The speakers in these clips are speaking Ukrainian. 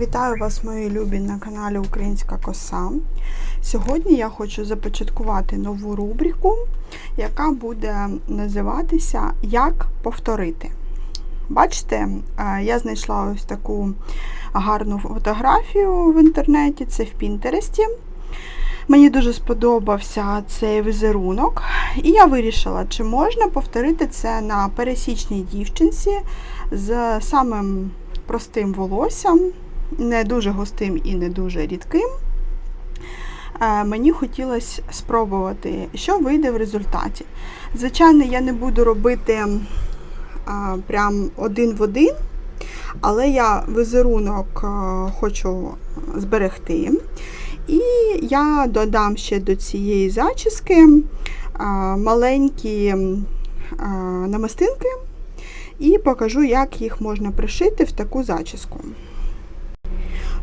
Вітаю вас, мої любі, на каналі Українська Коса. Сьогодні я хочу започаткувати нову рубрику, яка буде називатися Як повторити. Бачите, е, я знайшла ось таку гарну фотографію в інтернеті, це в Пінтересті. Мені дуже сподобався цей візерунок, і я вирішила, чи можна повторити це на пересічній дівчинці з самим простим волоссям, не дуже густим і не дуже рідким. Е, Мені хотілося спробувати, що вийде в результаті. Звичайно, я не буду робити а, прям один в один, але я візерунок а, хочу зберегти. І я додам ще до цієї зачіски а, маленькі а, намистинки і покажу, як їх можна пришити в таку зачіску.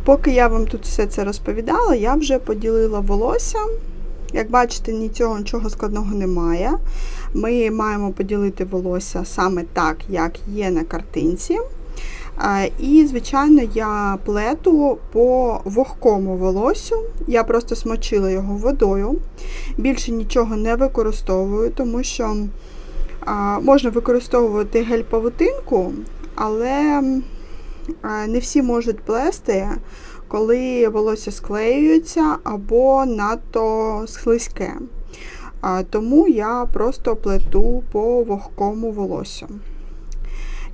Поки я вам тут все це розповідала, я вже поділила волосся. Як бачите, нічого, нічого складного немає. Ми маємо поділити волосся саме так, як є на картинці. І, звичайно, я плету по вогкому волосю. Я просто смочила його водою. Більше нічого не використовую, тому що можна використовувати гель-павутинку, але не всі можуть плести, коли волосся склеюється або надто слизьке. Тому я просто плету по вогкому волосю.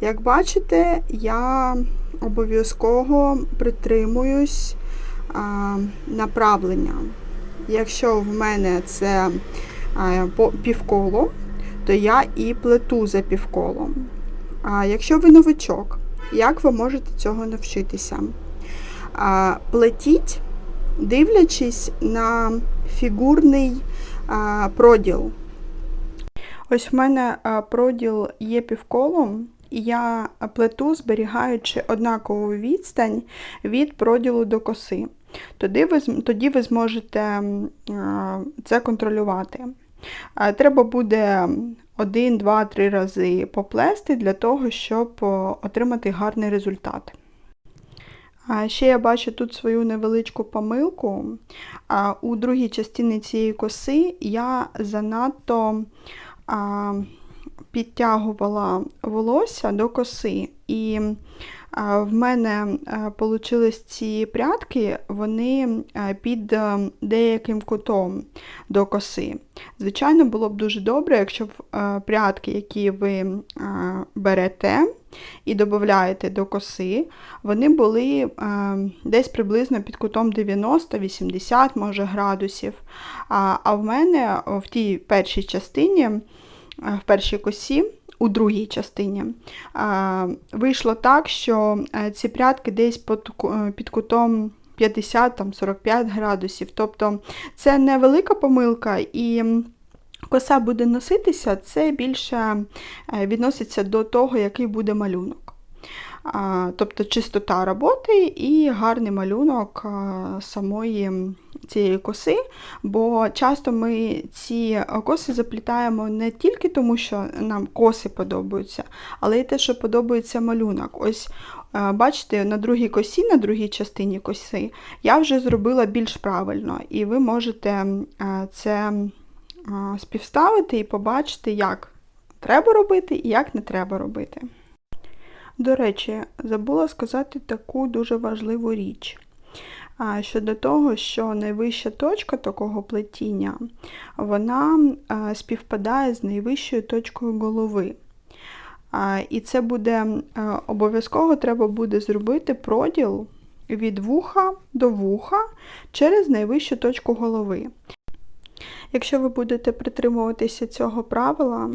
Як бачите, я обов'язково притримуюсь направлення. Якщо в мене це півколо, то я і плету за півколом. А якщо ви новичок, як ви можете цього навчитися? Плетіть, дивлячись на фігурний проділ. Ось в мене проділ є півколом, і я плету, зберігаючи однакову відстань від проділу до коси. Тоді ви, тоді ви зможете це контролювати. А, Треба буде один, два, три рази поплести для того, щоб отримати гарний результат. Ще я бачу тут свою невеличку помилку. У другій частині цієї коси я занадто підтягувала волосся до коси. І в мене вийшли ці прядки, вони під деяким кутом до коси. Звичайно, було б дуже добре, якщо б прядки, які ви берете і додаєте до коси, вони були десь приблизно під кутом 90-80 може градусів. А, а в мене в тій першій частині, в першій косі, у другій частині вийшло так, що е, ці прядки десь під, е, кутом 50-45 градусів. Тобто це не велика помилка і. Коса буде носитися, це більше е, відноситься до того, який буде малюнок. Тобто чистота роботи і гарний малюнок самої цієї коси, бо часто ми ці коси заплітаємо не тільки тому, що нам коси подобаються, але й те, що подобається малюнок. Ось е, бачите, на другій косі, на другій частині коси я вже зробила більш правильно, і ви можете е, це співставити і побачити, як треба робити і як не треба робити. До речі, забула сказати таку дуже важливу річ. Щодо того, що найвища точка такого плетіння, вона співпадає з найвищою точкою голови. І це буде обов'язково треба буде зробити проділ від вуха до вуха через найвищу точку голови. Якщо ви будете притримуватися цього правила,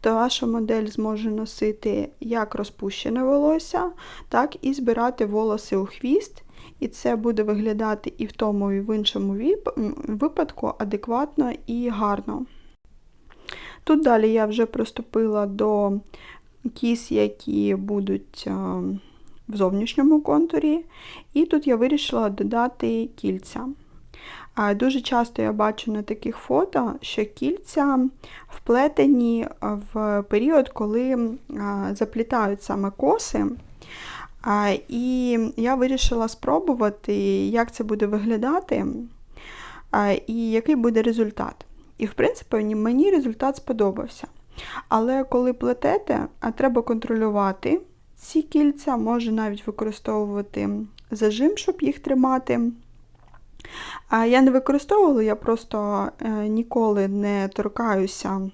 то ваша модель зможе носити як розпущене волосся, так і збирати волоси у хвіст, і це буде виглядати і в тому, і в іншому випадку адекватно і гарно. Тут далі я вже приступила до кіс, які будуть е, в зовнішньому контурі, і тут я вирішила додати кільця. Дуже часто я бачу на таких фото, що кільця вплетені в період, коли заплітають саме коси. І я вирішила спробувати, як це буде виглядати, і який буде результат. І, в принципі, мені- результат сподобався. Але коли плетете, треба контролювати ці кільця, може навіть використовувати зажим, щоб їх тримати. Я не використовувала, я просто е, ніколи не торкаюся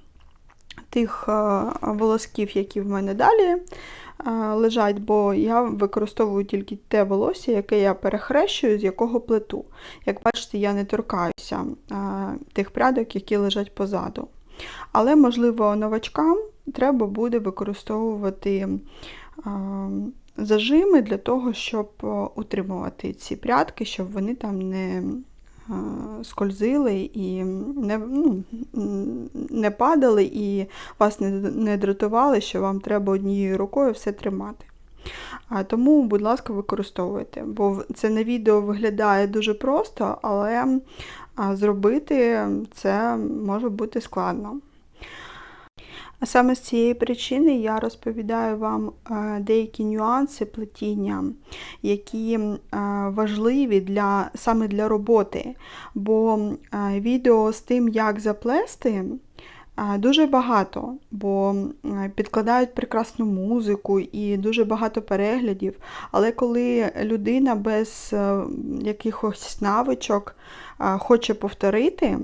тих е, волосків, які в мене далі лежать, бо я використовую тільки те волосся, яке я перехрещую, з якого плету. Як бачите, я не торкаюся е, тих прядок, які лежать позаду. Але, можливо, новачкам треба буде використовувати е, зажими для того, щоб е, утримувати ці прядки, щоб вони там не е, скользили і не, ну, не падали, і вас не, не дратували, що вам треба однією рукою все тримати. А Тому, будь ласка, використовуйте, бо це на відео виглядає дуже просто, але зробити це може бути складно. А саме з цієї причини я розповідаю вам е, деякі нюанси плетіння, які е, важливі для, саме для роботи. Бо е, відео з тим, як заплести, дуже багато, бо підкладають прекрасну музику і дуже багато переглядів. Але коли людина без якихось навичок хоче повторити,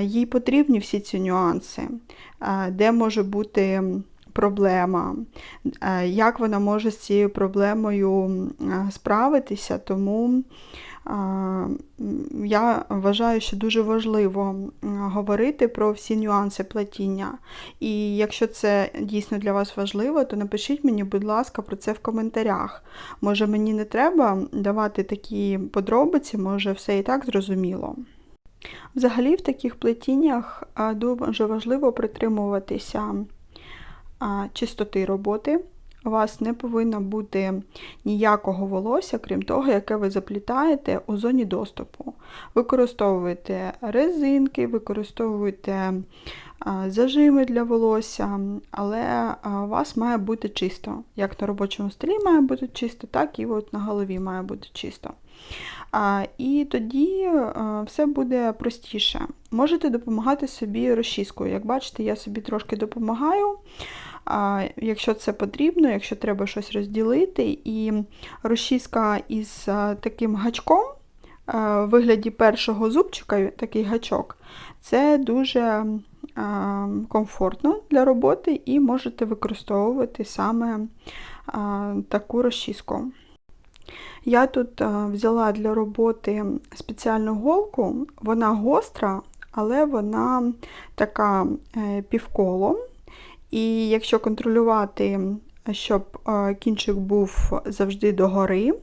їй потрібні всі ці нюанси, де може бути проблема, як вона може з цією проблемою справитися. Тому я вважаю, що дуже важливо говорити про всі нюанси плетіння. І якщо це дійсно для вас важливо, то напишіть мені, будь ласка, про це в коментарях. Може, мені не треба давати такі подробиці, може, все і так зрозуміло. Взагалі в таких плетіннях дуже важливо притримуватися чистоти роботи. У вас не повинно бути ніякого волосся, крім того, яке ви заплітаєте у зоні доступу. Використовуйте резинки, використовуйте зажими для волосся, але у вас має бути чисто. Як на робочому столі має бути чисто, так і от на голові має бути чисто. І тоді все буде простіше. Можете допомагати собі розчіскою. Як бачите, я собі трошки допомагаю. Якщо це потрібно, якщо треба щось розділити, і розчіска із таким гачком в вигляді першого зубчика, такий гачок, це дуже комфортно для роботи і можете використовувати саме таку розчіску. Я тут а, взяла для роботи спеціальну голку, вона гостра, але вона така е, півколом. І якщо контролювати, щоб е, кінчик був завжди догори,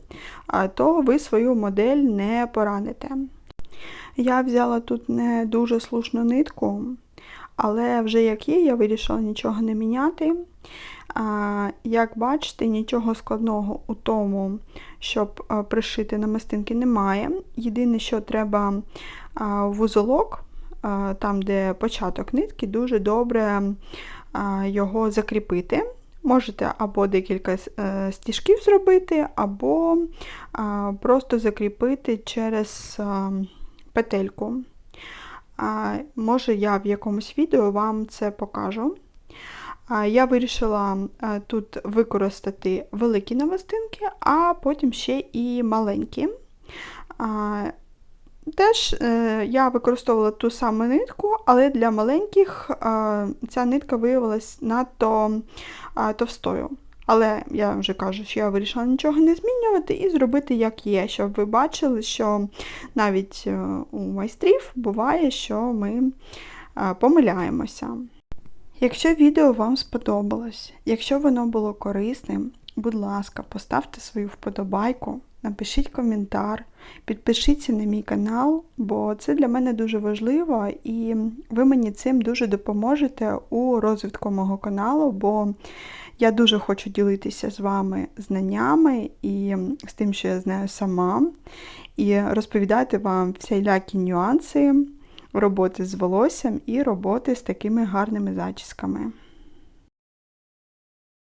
то ви свою модель не пораните. Я взяла тут не дуже слушну нитку, але вже як є, я вирішила нічого не міняти. Як бачите, нічого складного у тому, щоб пришити намистинки, немає. Єдине, що треба вузолок, там, де початок нитки, дуже добре його закріпити. Можете або декілька е, стіжків зробити, або просто закріпити через петельку. Може, я в якомусь відео вам це покажу. Я вирішила тут використати великі намистинки, а потім ще і маленькі. Теж е, я використовувала ту саму нитку, але для маленьких ця нитка виявилась надто товстою. Але я вже кажу, що я вирішила нічого не змінювати і зробити як є, щоб ви бачили, що навіть е, у майстрів буває, що ми е, помиляємося. Якщо відео вам сподобалось, якщо воно було корисним, будь ласка, поставте свою вподобайку, напишіть коментар, підпишіться на мій канал, бо це для мене дуже важливо і ви мені цим дуже допоможете у розвитку мого каналу, бо я дуже хочу ділитися з вами знаннями і з тим, що я знаю сама, і розповідати вам всілякі нюанси роботи з волоссям і роботи з такими гарними зачісками.